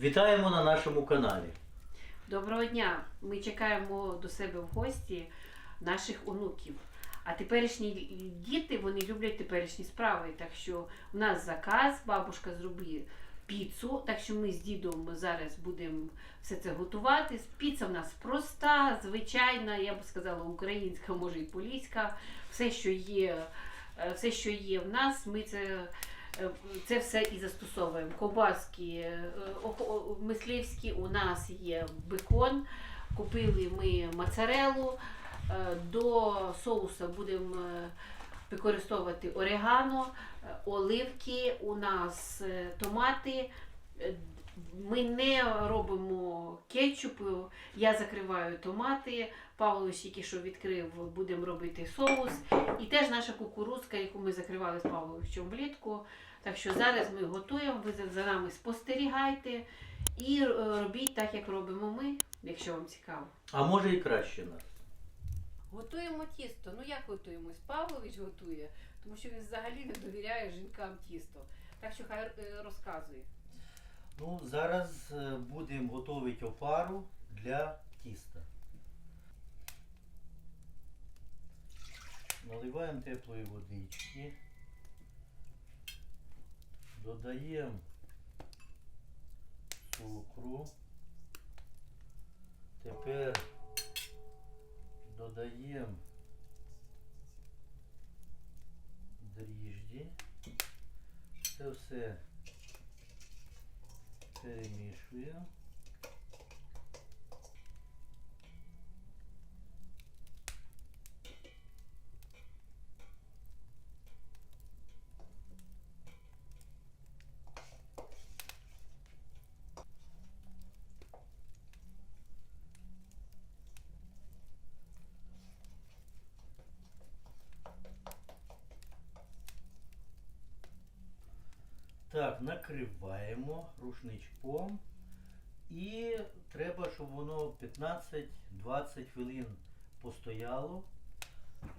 Вітаємо на нашому каналі. Доброго дня! Ми чекаємо до себе в гості наших онуків. А теперішні діти вони люблять теперішні справи. Так що у нас заказ, бабушка зробила піцу, так що ми з дідом зараз будемо все це готувати. Піца в нас проста, звичайна, я б сказала, українська, може і поліська. Все, що є, е, все, що є в нас, ми це. Це все і застосовуємо. Ковбаски е, мисливські у нас є бекон. Купили ми моцарелу. Е, До соуса будемо е, використовувати орегано, оливки, у нас томати. Ми не робимо кетчупу, я закриваю томати. Павлович тільки що відкрив, будемо робити соус. І теж наша кукурузка, яку ми закривали з Павловичем влітку. Так що зараз ми готуємо, ви за- нами спостерігайте і е, робіть так, як робимо ми, якщо вам цікаво. А може і краще нас. Готуємо тісто. Ну як готуємо? Павлович готує, тому що він взагалі не довіряє жінкам тісто. Так що хай е, розказує. Ну, зараз е, будемо готувати опару для тіста. Наливаємо теплої водички. Додаємо цукру. Тепер додаємо дріжджі. Це все перемішуємо. Так, накриваємо рушничком. І треба, щоб воно 15-20 хвилин постояло.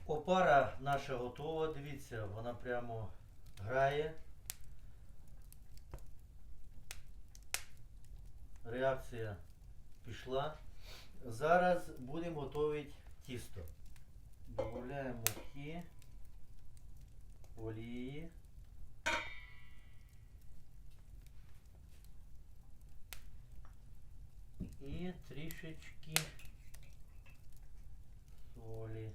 Опара наша готова, дивіться, вона прямо грає. Реакція пішла. Зараз будемо готувати тісто. Додаємо муки, олії. трішечки солі.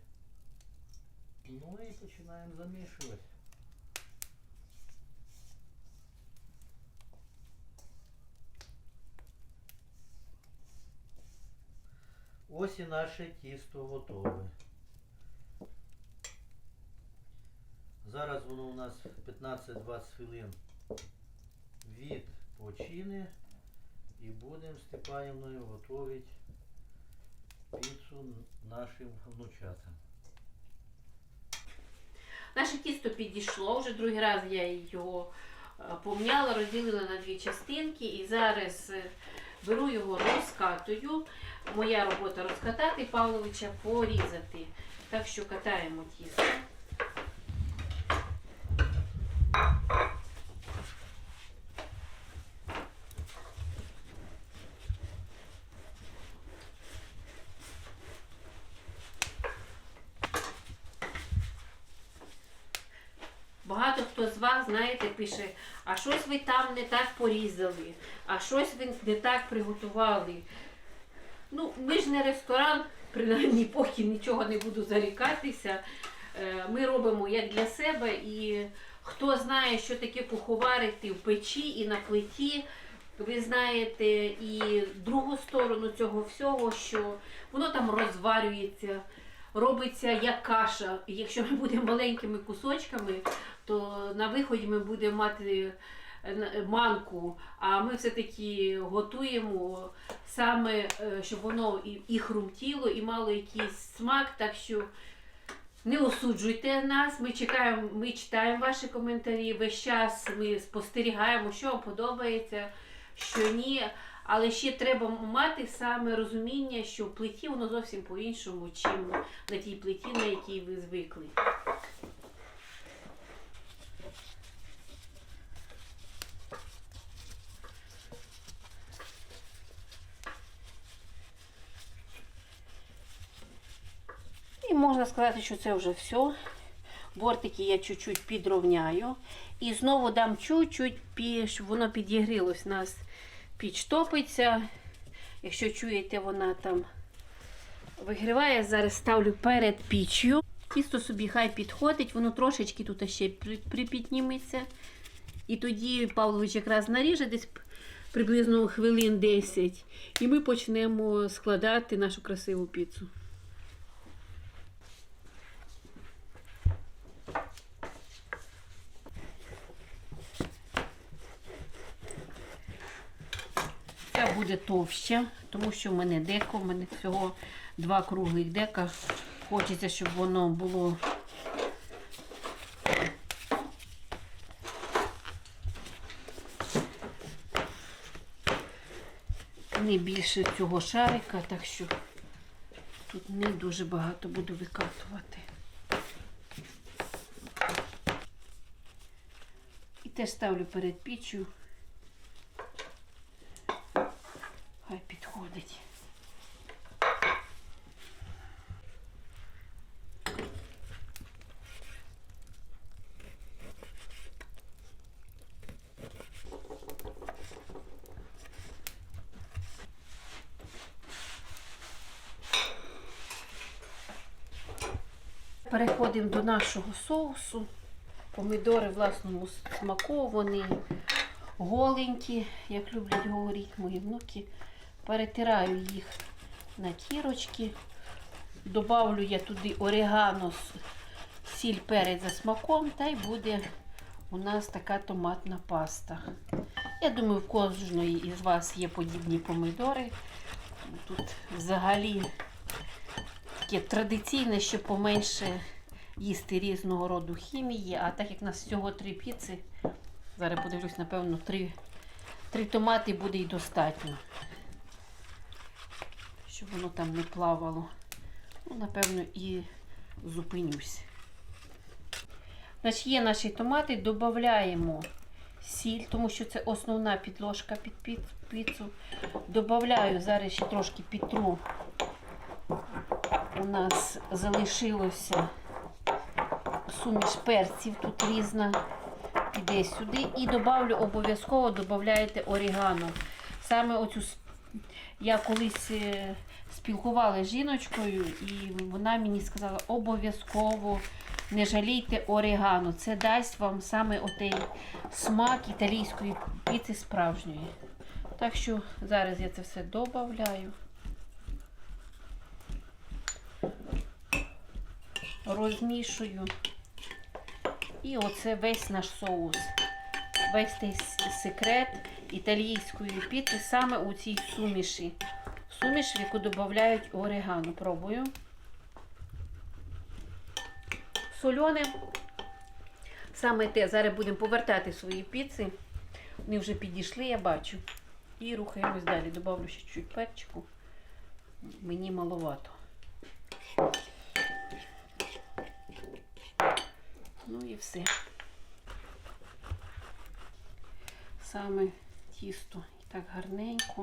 Ну і починаємо замішувати. Ось і наше тісто готове. Зараз воно у нас 15-20 хвилин відпочине. І будемо з Степанівною готувати піцу нашим внучатам. Наше тісто підійшло, вже другий раз я його е, помняла, розділила на дві частинки і зараз е, беру його, розкатую. Моя робота розкатати, Павловича порізати. Так що катаємо тісто. Багато хто з вас, знаєте, пише, а щось ви там не так порізали, а щось ви не так приготували. Ну, ми ж не ресторан, принаймні поки нічого не буду зарікатися. Е, Ми робимо як для себе, і хто знає, що таке куховарити в печі і на плиті, ви знаєте і другу сторону цього всього, що воно там розварюється, робиться як каша. Якщо ми будемо маленькими кусочками, то на виході ми будемо мати е, манку, а ми все-таки готуємо саме, е, щоб воно і, і хрумтіло, і мало якийсь смак. Так що не осуджуйте нас, ми чекаємо, ми читаємо ваші коментарі. Весь час ми спостерігаємо, що вам подобається, що ні. Але ще треба мати саме розуміння, що в плиті воно зовсім по-іншому, чим на тій плиті, на якій ви звикли. І можна сказати, що це вже все. Бортики я чуть-чуть підровняю. І знову дам чуть-чуть, воно підігрілось у нас піч топиться. Якщо чуєте, вона там вигріває, зараз ставлю перед піччю. Тісто собі хай підходить, воно трошечки тут ще при- припідніметься. І тоді Павлович якраз наріже десь приблизно хвилин 10. І ми почнемо складати нашу красиву піцу. Буде товща, тому що в мене деко, в мене всього два круглих дека. Хочеться, щоб воно було не більше цього шарика, так що тут не дуже багато буду викатувати. І теж ставлю перед піччю. Хай підходить. Переходимо до нашого соусу. Помідори власному смаку, вони голенькі, як люблять говорити мої внуки. Перетираю їх на кірочки. Добавлю я туди орегано, сіль перець за смаком, та й буде у нас така томатна паста. Я думаю, в кожної із вас є подібні помідори. Тут взагалі таке традиційне, що поменше їсти різного роду хімії, а так як у нас всього три піци, зараз подивлюсь, напевно, три, три томати буде і достатньо. Щоб воно там не плавало. Ну, напевно, і зупинюсь. Значить, є наші томати, додаємо сіль, тому що це основна підложка під піц- піцу. Добавляю зараз ще трошки підтру. У нас залишилося суміш перців, тут різна. Іде сюди. І добавлю обов'язково додаєте орігано. Саме оцю я колись е, спілкувалася з жіночкою, і вона мені сказала, обов'язково не жалійте орегано. Це дасть вам саме отей смак італійської піци справжньої. Так що зараз я це все додаю. Розмішую. І оце весь наш соус. Весь цей секрет італійської піци саме у цій суміші. Суміш, в яку додають орегано. Пробую. Солене. Саме те. Зараз будемо повертати свої піци. Вони вже підійшли, я бачу. І рухаємось далі. Добавлю ще чуть перчику. Мені маловато. Ну і все. Саме тісто і так гарненько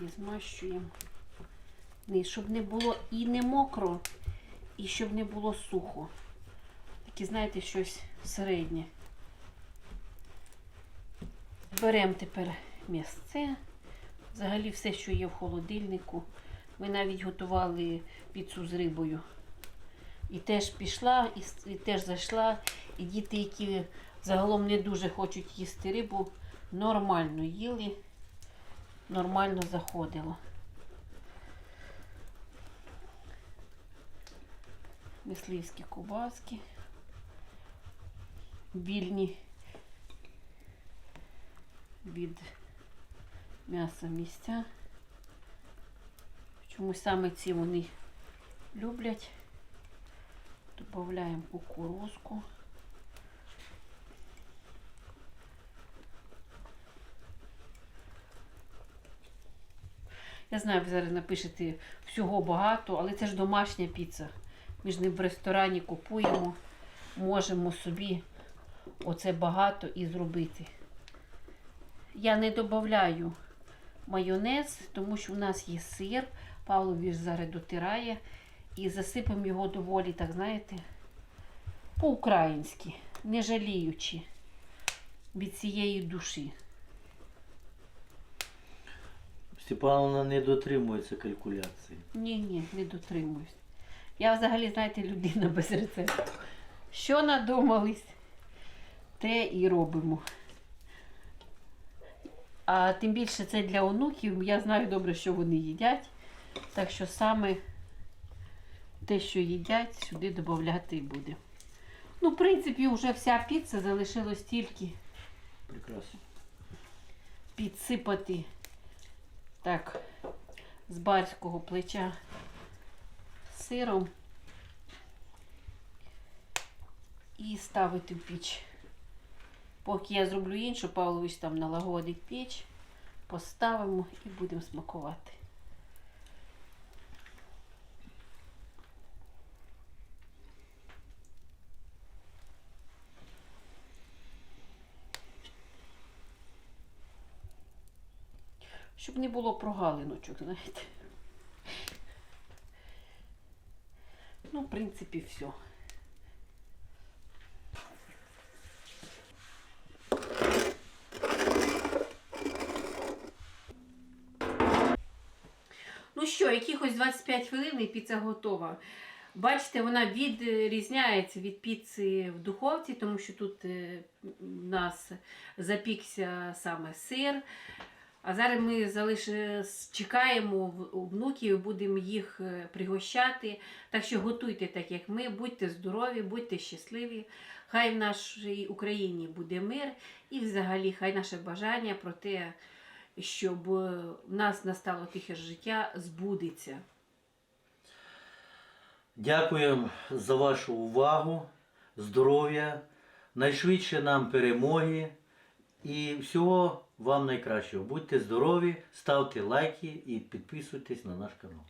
і змащуємо. Щоб не було і не мокро, і щоб не було сухо. Таке, знаєте, щось середнє. Беремо тепер м'ясце. Взагалі все, що є в холодильнику. Ми навіть готували піцу з рибою. І теж пішла, і, і теж зайшла. І діти, які загалом не дуже хочуть їсти рибу, нормально їли, нормально заходило. Мисливські кубаски, вільні від м'яса місця. Чомусь саме ці вони люблять. Добавляємо кукурузку. Я знаю, ви зараз напишете всього багато, але це ж домашня піца. Ми ж не в ресторані купуємо, можемо собі оце багато і зробити. Я не додаю майонез, тому що у нас є сир. Павло ж зараз дотирає. І засипемо його доволі, так знаєте, по-українськи, не жаліючи від цієї душі. Степановна не дотримується калькуляції. Ні, ні, не дотримуюсь. Я взагалі, знаєте, людина без рецепту. Що надумались, те і робимо. А тим більше це для онуків. Я знаю добре, що вони їдять. Так що саме те, що їдять, сюди додати і буде. Ну, в принципі, вже вся піца залишилось тільки Прекрасно. підсипати так з барського плеча сиром і ставити в піч. Поки я зроблю іншу, Павлович там налагодить піч, поставимо і будемо смакувати. Щоб не було прогалиночок, знаєте. Ну, в принципі, все. Ну що, якихось 25 хвилин і піца готова. Бачите, вона відрізняється від піци в духовці, тому що тут е, в нас запікся саме сир. А зараз ми залиш... чекаємо внуків будемо їх е, пригощати. Так що готуйте так, як ми, будьте здорові, будьте щасливі. Хай в нашій Україні буде мир і взагалі хай наше бажання про те, щоб е, в нас настало тихе життя, збудеться. Дякуємо за вашу увагу, здоров'я, найшвидше нам перемоги і всього вам найкращого. Будьте здорові, ставте лайки і підписуйтесь на наш канал.